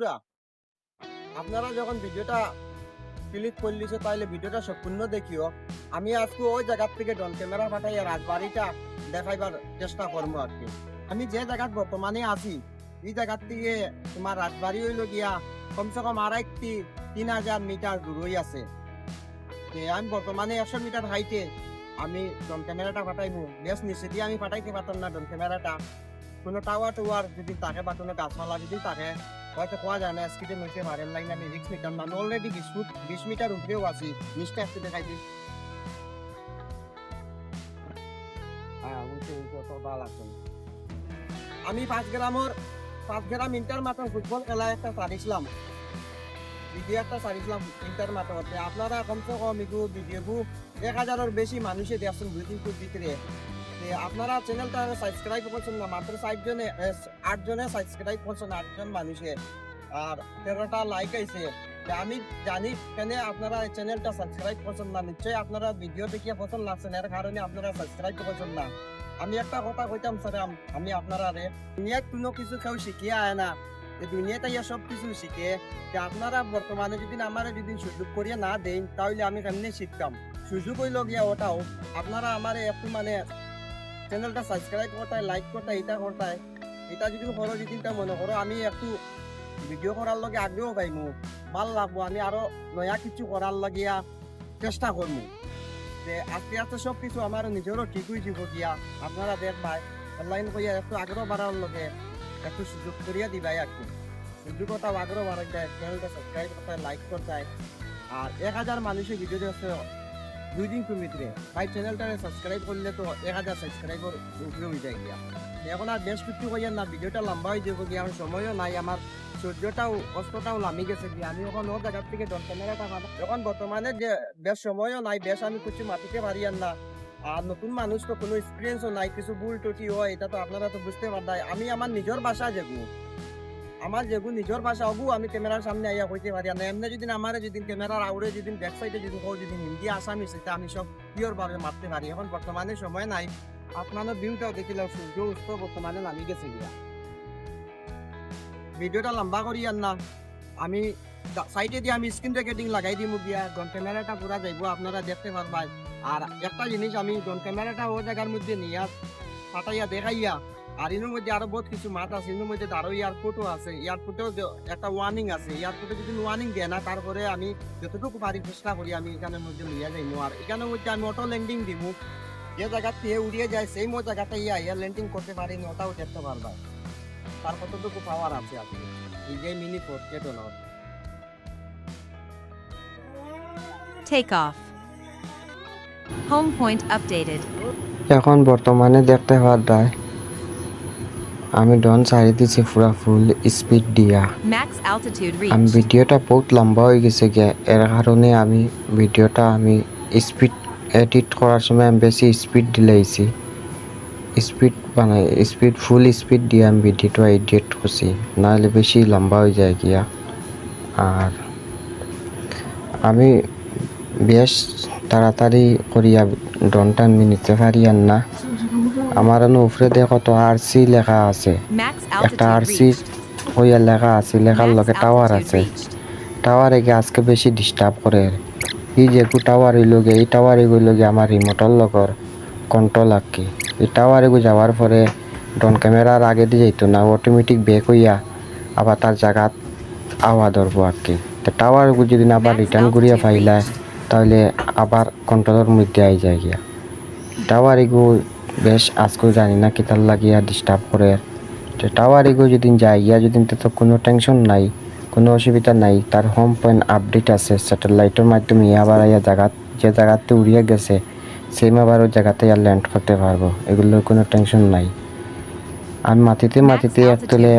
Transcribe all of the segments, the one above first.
বন্ধুরা, আপনারা যখন ভিডিওটা ক্লিক করলিছে তাইলে ভিডিওটা সম্পূর্ণ দেখিও। আমি আজকে ওই জায়গার থেকে ডন ক্যামেরা পাঠাইয়া রাজবাড়িটা দেখাইবার চেষ্টা করব আর কি। আমি যে জায়গাত বর্তমানে আছি, এই জায়গার থেকে তোমার রাজবাড়ি হইল গিয়া কমসে কম আড়াইটি, তিন হাজার মিটার দূরই আছে। আমি বর্তমানে একশো মিটার হাইটে আমি ডন ক্যামেরাটা পাঠাইবো বেশ নিশ্চিত আমি পাঠাইতে পারতাম না ডন ক্যামেরাটা কোনো টাওয়ার টাওয়ার যদি থাকে বা কোনো গাছপালা যদি থাকে হয়তো কোয়া যায় না স্কিটে নিতে পারেন লাইন আমি রিক্স মিটার না অলরেডি বিশ ফুট, বিশ মিটার উপরেও আছি। নিচটা একটু দেখাই দিই আমি পাঁচ গ্রামের পাঁচ গ্রাম ইন্টার মাত্র ফুটবল খেলা একটা সারিছিলাম ভিডিও একটা সারিছিলাম ইন্টার মাত্রতে আপনারা কমসে কম এগু ভিডিওগু এক হাজারের বেশি মানুষে দেখছেন দুই তিন ফুট ভিতরে আপনারা চ্যানেলটা সাবস্ক্রাইব করছেন না, মাত্র ষাট জনে আট জনে সাবস্ক্রাইব করছেন আটজন মানুষে। আর তেরোটা লাইক আইছে। আমি জানি কেন আপনারা চ্যানেলটা সাবস্ক্রাইব করছেন না, নিশ্চয়ই আপনারা ভিডিও দেখিয়ে পছন্দ লাগছেন এর কারণে আপনারা সাবস্ক্রাইব করছেন না। আমি একটা কথা কইতাম, স্যার, আমি আপনারা রে দুনিয়ায় কোনো কিছু কেউ শিখিয়ে আয় না। দুনিয়াতে ইয়া সব কিছু শিখে যে আপনারা বর্তমানে যদি আমার যদি সুযোগ করিয়ে না দেন, তাহলে আমি কেমনি শিখতাম? সুযোগ হইল গিয়া ওটাও, আপনারা আমার একটু মানে চ্যানেলটা সাবস্ক্রাইব করতায় লাইক করতায়, এটা করতায়। এটা যদি করো যদি মনে করো, আমি একটু ভিডিও করার লগে আগ্রহ পাইমু, ভালো লাগবো, আমি আরও নয়া কিছু করার লাগিয়া চেষ্টা করব যে আস্তে আস্তে সব কিছু আমার নিজেরও ঠিক হয়ে যাব গিয়া, আপনারা দেখবাই অনলাইন করিয়া একটু আগ্রহ বাড়ার লগে একটু সুযোগ করিয়া দিবাই আর কি। সুযোগতা আগ্রহ বাড়াই যায় চ্যানেলটা সাবস্ক্রাইব করতে লাইক করতে আর এক হাজার মানুষের ভিডিও দেখছে দুই দিন ভিতরে ভাই চ্যানেলটা সাবস্ক্রাইব করলে তো এক হাজার সাবস্ক্রাইবার উপরে হয়ে যায় গিয়া। এখন আর বেশ কিছু কইয়া না, ভিডিওটা লম্বা হয়ে যাব গিয়া সময়ও নাই, আমার সূর্যটাও, অস্তটাও নামি গেছে গিয়া। আমি এখন ও জায়গার থেকে দশ ক্যামেরাটা পাবো এখন বর্তমানে যে বেশ সময়ও নাই বেশ আমি কিছু মাতিতে পারি আর না। আর নতুন মানুষ তো কোনো এক্সপিরিয়েন্সও নাই, কিছু ভুল টুটি হয়, এটা তো আপনারা তো বুঝতে পারতাই আমি আমার নিজের ভাষা যেগু আমার যেগু নিজের ভাষা হবু আমি ক্যামেরার সামনে আইয়া কইতে পারি। না এমনি যদি আমার যদি ক্যামেরার আউড়ে যদি ব্যাক সাইডে যদি কও যদি হিন্দি, আসামি, সেটা আমি সব পিওর ভাবে মারতে পারি। এখন বর্তমানে সময় নাই। আপনাদের ভিউটাও দেখিলাম সূর্য উস্ত বর্তমানে নামি গেছে গিয়া। ভিডিওটা লম্বা করি আর না। আমি সাইডে দিয়ে আমি স্ক্রিন রেকর্ডিং লাগাই দিমু গিয়া। গন ক্যামেরাটা পুরা যাইবো, আপনারা দেখতে পারবাই। আর একটা জিনিস আমি গন ক্যামেরাটা ও জায়গার মধ্যে নিয়া ফাটাইয়া দেখাইয়া আর এর মধ্যে আরও বহুত কিছু মাছ আছে এর মধ্যে আরও এয়ারপোর্টও আছে। এয়ারপোর্টেও একটা ওয়ার্নিং আছে। এয়ারপোর্টে যদি ওয়ার্নিং দেয় না তারপরে আমি যতটুকু পারি চেষ্টা করি আমি এখানের মধ্যে লইয়া যাইমু। আর এখানের মধ্যে আমি অটো ল্যান্ডিং দিব যে জায়গা থেকে উড়িয়ে যায় সেই মো জায়গাটা ইয়া এয়ার ল্যান্ডিং করতে পারি না ওটাও দেখতে পারবা। তার কতটুকু পাওয়ার আছে আপনি এই যে মিনি ফোর্ট কেটো না Take off. Home point updated. এখন বর্তমানে দেখতে পারদায় আমি ডন সারি দিছি পুরা ফুল স্পিড দিয়া। আমি ভিডিওটা বহুত লম্বা হয়ে গেছে গিয়া এর কারণে আমি ভিডিওটা আমি স্পিড এডিট করার সময় আমি বেশি স্পিড দিলাইছি। স্পিড বানাই স্পিড ফুল স্পিড দিয়ে আমি ভিডিওটা এডিট করছি নাহলে বেশি লম্বা হয়ে যায় গিয়া। আর আমি বেশ তাড়াতাড়ি করিয়া ডনটা আমি নিতে পারি আর না। আমার উপরে দেখো তো আরসি লেখা আছে। একটা আরসি হইয়া লেখা আছে লেখার লগে টাওয়ার আছে. টাওয়ারে গিয়ে আজকে বেশি ডিস্টার্ব করে। এই যে একটু টাওয়ার হইল গে এই টাওয়ার এগুলো গে আমার রিমোটর লগর কন্ট্রোল আঁকি। এই টাওয়ার এগু যাওয়ার পরে ড্রোন ক্যামেরার আগে দিয়ে যাইতো না অটোমেটিক বেক হইয়া আবার তার জায়গাত আওয়া ধরবো আর কি তো টাওয়ার এগু যদি আবার রিটার্ন করিয়া altitude পাইলায় তাহলে আবার কন্ট্রোলের মধ্যে আই যায় গিয়া টাওয়ার এগু বেশ আজকেও জানি না কিতার লাগিয়া ডিস্টার্ব করে। টাওয়ার এগো যদি যাই গিয়া যদি তো কোনো টেনশন নাই কোনো অসুবিধা নাই তার হোম পয়েন্ট আপডেট আছে স্যাটেলাইটের মাধ্যমে। আবার ইয়া জায়গাত যে জায়গাতে উড়িয়ে গেছে সেম আবার ওই জায়গাতে আর ল্যান্ড করতে পারব। এগুলোর কোনো টেনশন নাই। আর মাটিতে মাটিতে এক তুলে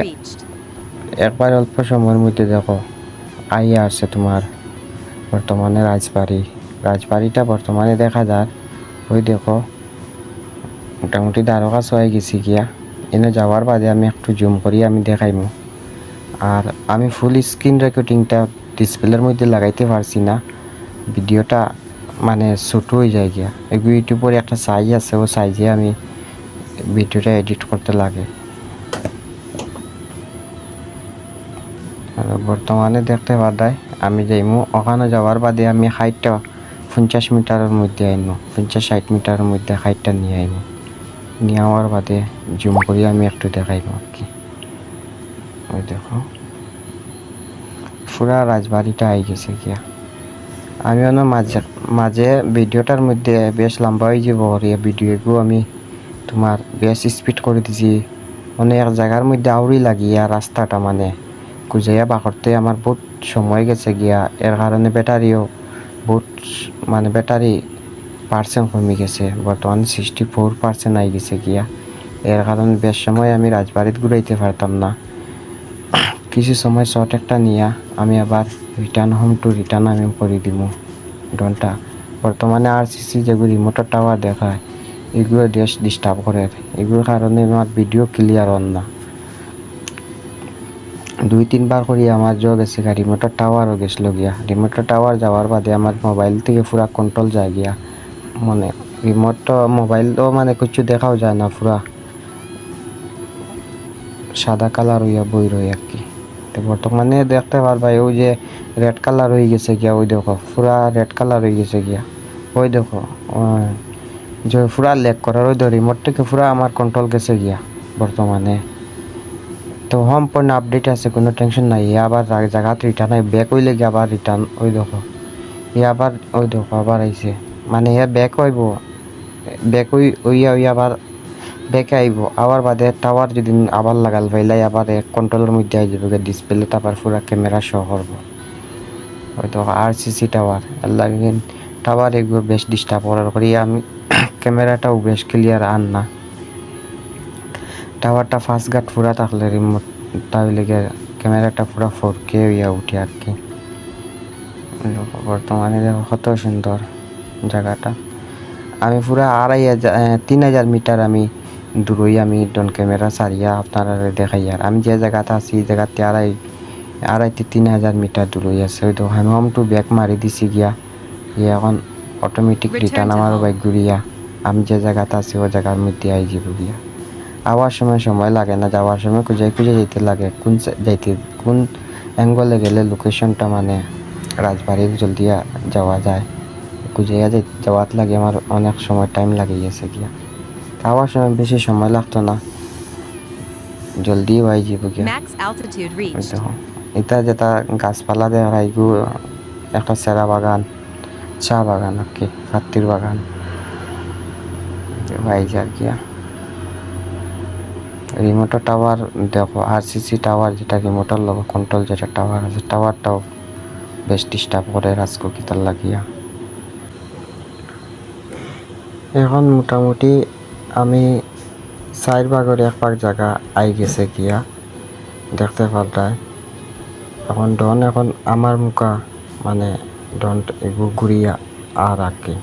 একবার অল্প সময়ের মধ্যে দেখো আইয়া আছে তোমার বর্তমানে রাজবাড়ি। রাজবাড়িটা বর্তমানে দেখা যায় ওই দেখো মোটামুটি দ্বারকা হয়ে গেছি গিয়া। এনে যাওয়ার বাদে আমি একটু জুম করি, আমি দেখাইমু। আর আমি ফুল স্ক্রিন রেকর্ডিংটা ডিসপ্লের মধ্যে লাগাইতে পারছি না। ভিডিওটা মানে ছোটো হয়ে যায় গিয়া। এগুলো ইউটিউবের একটা সাইজ আছে, ও সাইজে আমি ভিডিওটা এডিট করতে লাগে। বর্তমানে দেখতে পারদাই, আমি যাইমু। ওখানে যাওয়ার বাদে আমি হাইটটা পঞ্চাশ মিটারের মধ্যে আইনু, পঞ্চাশ ষাট মিটারের মধ্যে হাইটটা নিয়ে আইনু। নিয়ে আওয়ার বাদে জুম করি, আমি একটু দেখাইব আর কি। ওই দেখো। পুরা রাজবাড়িটা আই গেছে গিয়া। আমি অন্য মাঝে মাঝে ভিডিওটার মধ্যে বেশ লম্বা হয়ে যাব ভিডিওগুলো আমি তোমার বেশ স্পিড করে দিছি। মানে এক জায়গার মধ্যে আউরি লাগিয়া রাস্তাটা মানে কুজাইয়া বাকরতে আমার বহুত সময় গেছে গিয়া। এর কারণে ব্যাটারিও বহুত মানে ব্যাটারি পার্সেন্ট কমে গেছে, বর্তমানে সিক্সটি ফোর পার্সেন্ট আই গেছে গিয়া। এর কারণে বেশ সময় আমি রাজবাড়িত ঘুরাইতে পারতাম না। কিছু সময় শর্ট একটা নিয়া আমি আবার রিটার্ন হোম টু রিটার্ন আমি করে দিব ডনটা বর্তমানে আর সিসি যেগুলো রিমোটের টাওয়ার দেখায়, এগুলো বেশ ডিস্টার্ব করে। এগুলোর কারণে আমার ভিডিও ক্লিয়ার হন না। দুই, তিনবার করি আমার জো গেছে গা রিমোটের টাওয়ারও গেছিল গিয়া। রিমোটের টাওয়ার যাওয়ার বাদে আমার মোবাইল থেকে পুরা কন্ট্রোল যায় গিয়া। মানে রিমোট তো মোবাইল তো মানে কিছু দেখাও যায় না পুরা। সাদা কালার হইয়া বই রই আর কি। তো বর্তমানে দেখতে পারবা ওই যে রেড কালার হয়ে গেছে গিয়া, ওই দেখো, পুরা রেড কালার হয়ে গেছে গিয়া। ওই দেখো যে পুরা লেক করার, ওই দেখো রিমোট পুরা আমার কন্ট্রোল গেছে গিয়া বর্তমানে। তো সম্পূর্ণ আপডেট আছে, কোনো টেনশন নাই। এ আবার জায়গাত রিটার্ন হয় ব্যাক হইলে গিয়ে আবার রিটার্ন ওই দেখো। এ আবার, ওই দেখো, আবার আইছে। মানে এ ব্যাক হইব। ব্যাক হই ওইয়া ওই আবার ব্যাকে আইব। আবার বাদে টাওয়ার যদি আবার লাগাল পাইলাই আবার কন্ট্রোলের মধ্যে আই যাবে ডিসপ্লে তারপর পুরা ক্যামেরা শো করব। হয়তো আর সিসি টাওয়ার এর লাগে টাওয়ার এগুলো বেশ ডিস্টার্ব করার করি আমি ক্যামেরাটাও বেশ ক্লিয়ার আন না। টাওয়ারটা ফার্স্ট গার্ড পুরা থাকলে রিমোট তাহলে ক্যামেরাটা পুরা ফোর কে হইয়া উঠে আর কি। বর্তমানে দেখো কত সুন্দর। জায়গাটা। আমি পুরা আড়াই হাজার তিন হাজার মিটার আমি দূরই আমি ডন ক্যামেরা সারিয়া আপনারা দেখাই। আর আমি যে জায়গাতে আছি এই জায়গাতে আড়াই আড়াই থেকে তিন হাজার মিটার দূরই আছে। ওই তো আমি হোম টু ব্যাক মারি দিছি গিয়া। গিয়ে এখন অটোমেটিক রিটার্ন আমার বাইক ঘুরিয়া। আমি যে জায়গাতে আছি ওই জায়গার মধ্যে আই যাব গিয়া। আওয়ার সময় সময় লাগে না যাওয়ার সময় খুঁজে খুঁজে যেতে লাগে। কোন যাইতে কোন অ্যাঙ্গলে গেলে লোকেশনটা মানে রাজবাড়ির জলদি যাওয়া যায়। খুঁজে যাওয়াত লাগে আমার অনেক সময় টাইম লাগে গেছে গিয়া। আওয়ার সময় বেশি সময় লাগতো না। জলদি হয়ে যাব গিয়া। এটা যেটা গাছপালা দেখা এগু একটা সেরা বাগান। চা বাগান আর কি হাতির বাগান। ভাইজ আর গিয়া। রিমোটের টাওয়ার দেখো আর সিসি টাওয়ার যেটা রিমোটের লগ কন্ট্রোল যেটা টাওয়ার আছে টাওয়ারটাও বেশ ডিস্টার্ব করে রাজকো কিতার লাগিয়া। এখন মোটামুটি আমি চার ভাগের এক ভাগ জায়গা আই গেছে গিয়া, দেখতে পাল্টায় এখন ডন এখন আমার মুখা মানে ডন ঘুরিয়া আর আর কি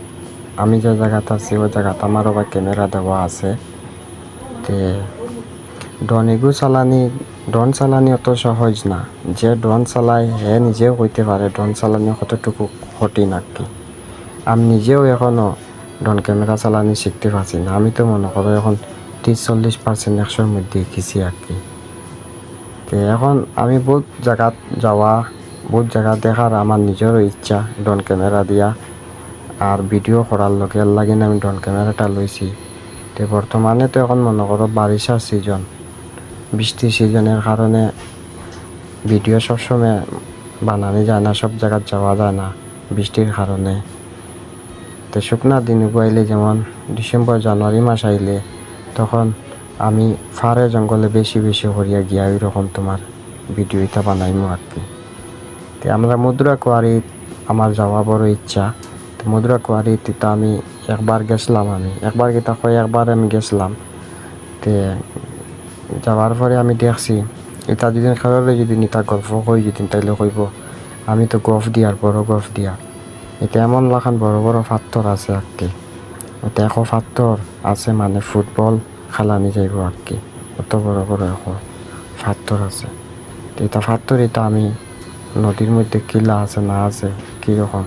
আমি যে জায়গাতে আছি ওই জায়গাতে আমার আবার ক্যামেরা দেওয়া আছে। তে ডন এগুলো চালানি ড্রোন চালানি অত সহজ না। যে ড্রোন চালায় হে নিজেও কইতে পারে ড্রোন চালানি কতটুকু কঠিন আর কি আমি নিজেও এখনও ড্রোন ক্যামেরা চালানি শিখতে পারছি না। আমি তো মনে করো এখন ত্রিশ চল্লিশ পার্সেন্ট একশোর মধ্যে শিখেছি আর কি। তো এখন আমি বহুত জায়গাত যাওয়া, বহুত জায়গা দেখার আমার নিজেরও ইচ্ছা ড্রোন ক্যামেরা দিয়া। আর ভিডিও করার লগে লাগে আমি ড্রোন ক্যামেরাটা লইছি তো বর্তমানে তো এখন মনে করো বারিশার সিজন বৃষ্টির সিজনের কারণে ভিডিও সবসময় বানানো যায় না, সব জায়গায় যাওয়া যায় না বৃষ্টির কারণে তো শুকনা দিন আইলে যেমন ডিসেম্বর, জানুয়ারি মাস আইলে, তখন আমি ফারে জঙ্গলে বেশি বেশি করিয়া গিয়া ওইরকম তোমার ভিডিও এটা বানাইমু আর কি। তো আমরা মুদ্রা কোয়ারি আমার যাওয়া বড় ইচ্ছা। তো মুদ্রা কোয়ারি তো আমি একবার গেছিলাম আমি। একবার গীতা কয়, একবার আমি গেছিলাম। তে যাওয়ার পরে আমি দেখছি এটা যদি খেলারে যদি নিতা গল্প কই যদি তাইলে কইব, আমি তো গফ দিয়ার, বড় গফ দিয়া। এটা এমন লাখান বড় বড় পাথর আছে আর কি এটা এখন পাথর আছে মানে ফুটবল খেলা খেলানি যাইব আর কি অত বড় বড় এখন পাথর আছে। এটা পাথর এটা আমি নদীর মধ্যে কিলা আছে, না আছে, কীরকম?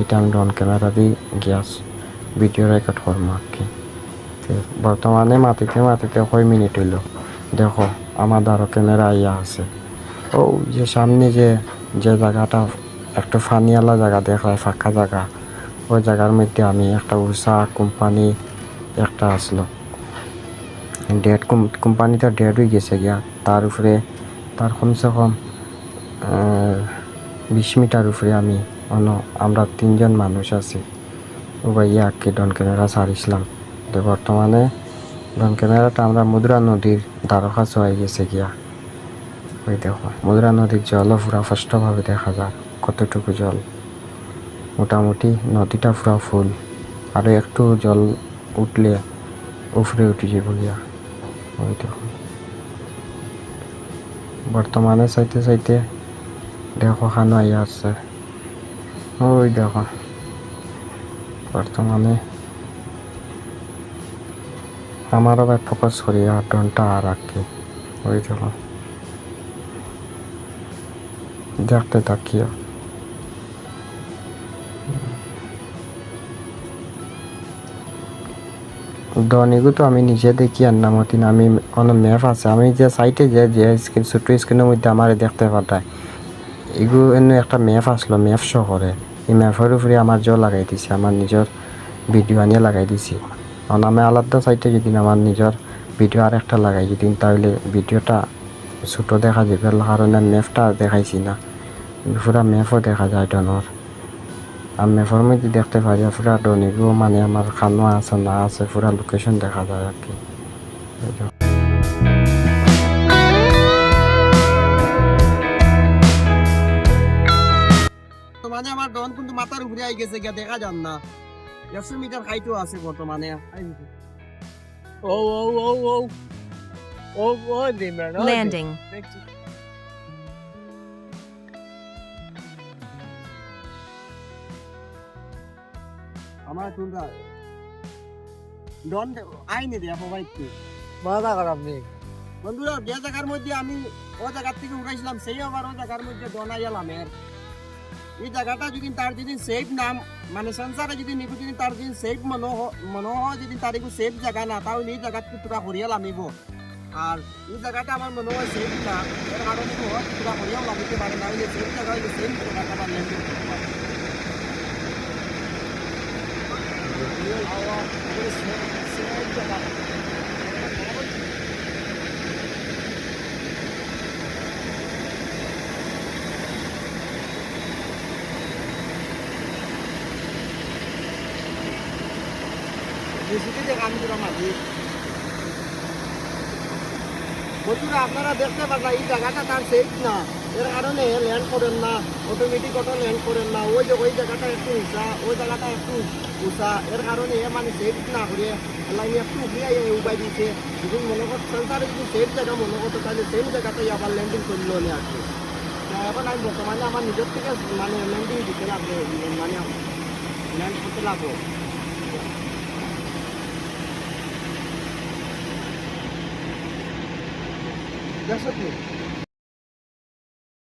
এটা আমি ড্রোন ক্যামেরা দিয়ে গ্যাস ভিডিও রেকর্ড করব আর কি তো বর্তমানে মাটিতে মাটিতে কয় মিনিট হইল? দেখো, আমার আরও ক্যামেরা ইয়া আছে। ও, যে সামনে যে যে জায়গাটা একটু ফানিয়ালা জায়গা দেখায় ফাঁকা জায়গা। ওই জায়গার মধ্যে আমি একটা উষা কোম্পানি একটা আসলো। ডেট কোম্পানিটা ডেট হয়ে গেছে গিয়া। তার উপরে, তার কমসে কম বিশ মিটার উপরে আমি অন্য, আমরা তিনজন মানুষ আছি। ও ভাইয়া আজকে ডন ক্যামেরা ছাড়িছিলাম। তো বর্তমানে ডন ক্যামেরাটা আমরা মুদ্রা নদীর দ্বারকা হয়ে গেছে গিয়া। ওই দেখো, মুদ্রা নদীর জলও পুরা স্পষ্টভাবে দেখা যায়। কতটুকু জল? মোটামুটি নদীটা পুরা ফুল। আরও একটু জল উঠলে উপরে উঠে যাব গিয়া। ওই দেখো বর্তমানে চাইতে চাইতে দেখো খানো আইয়া আছে ওই দেখো। বর্তমানে আমারও ভাই ফোকাস করি আর ডনটা আর রাখি ওই দেখো। দেখতে তাকিও। দনিগু তো আমি নিজে দেখি আর না। মতিন আমি কোনো ম্যাপ আছে। আমি যে সাইটে যে যে স্ক্রিন ছোট স্ক্রিনের মধ্যে আমার দেখতে পাঠায়। এগু এনে একটা ম্যাপ আসলো, ম্যাপ শো করে এই ম্যাপের উপরে আমার জল লাগাই দিছে, আমার নিজের ভিডিও আনিয়ে লাগাই দিছি। কারণ আমি আলাদা সাইটে যদি আমার নিজের ভিডিও আর একটা লাগাই যদি, তাহলে ভিডিওটা ছোটো দেখা যাবে। কারণে ম্যাপটা দেখাইছি না। পুরা ম্যাপও দেখা যায় ডনের ম্যাপের মধ্যে দেখতে পারি পুরা ডনিগু মানে আমার খানো আছে না আছে পুরা লোকেশন দেখা যায় আর কি যে। বর্তমানে আমার ডন কিন্তু মাথার উপরে আই গেছে গিয়া দেখা যান না একশো মিটার হাইটও আছে বর্তমানে ও ও ও ও ও ও দিমেন Landing. আমার চুলটা ডন আইনে মাথা খারাপ নেই। বন্ধুরা যে জায়গার মধ্যে আমি ও জায়গার থেকে উঠাইছিলাম সেই আবার ও জায়গার মধ্যে ডনা এলাম এর। এই জায়গাটা যদি তার যদি সেফ নাম মানে সংসারে যদি নিকু যদি তার যদি সেফ মনে হ- যদি তার একটু সেফ জায়গা না তাহলে এই জায়গাটা পুরা করিয়া লামিব। আর এই জায়গাটা আমার মনে হয় সেফ না এর কারণে তো পুরা করিয়াও লামিতে পারে না হলে সেফ জায়গা হলে সেফ জায়গাটা আমার লেনদেন করতে পারে বেশিতে কাম করা মাঝি বন্ধুরা আপনারা দেখতে পারেন এই জায়গাটা তার সেফ না। এর কারণে ল্যান্ড করেন না অটোমেটিক অটো ল্যান্ড করেন না। ওই যে ওই জায়গাটা একটু উঁচা, ওই জায়গাটা একটু উঁচা। এর কারণে এ মানে সেফ না করে। লাইনে একটু উঠিয়ে উবাই দিয়েছে। যদি মনে করতে সংসারে যদি সেফ জায়গা মনে করতো, তাহলে সেই জায়গাটাই আবার ল্যান্ডিং করল না আর কি। তো এখন আমি বর্তমানে আমার নিজের থেকে মানে ল্যান্ডিং দিতে লাগবে মানে ল্যান্ড করতে লাগবো দেখছ কি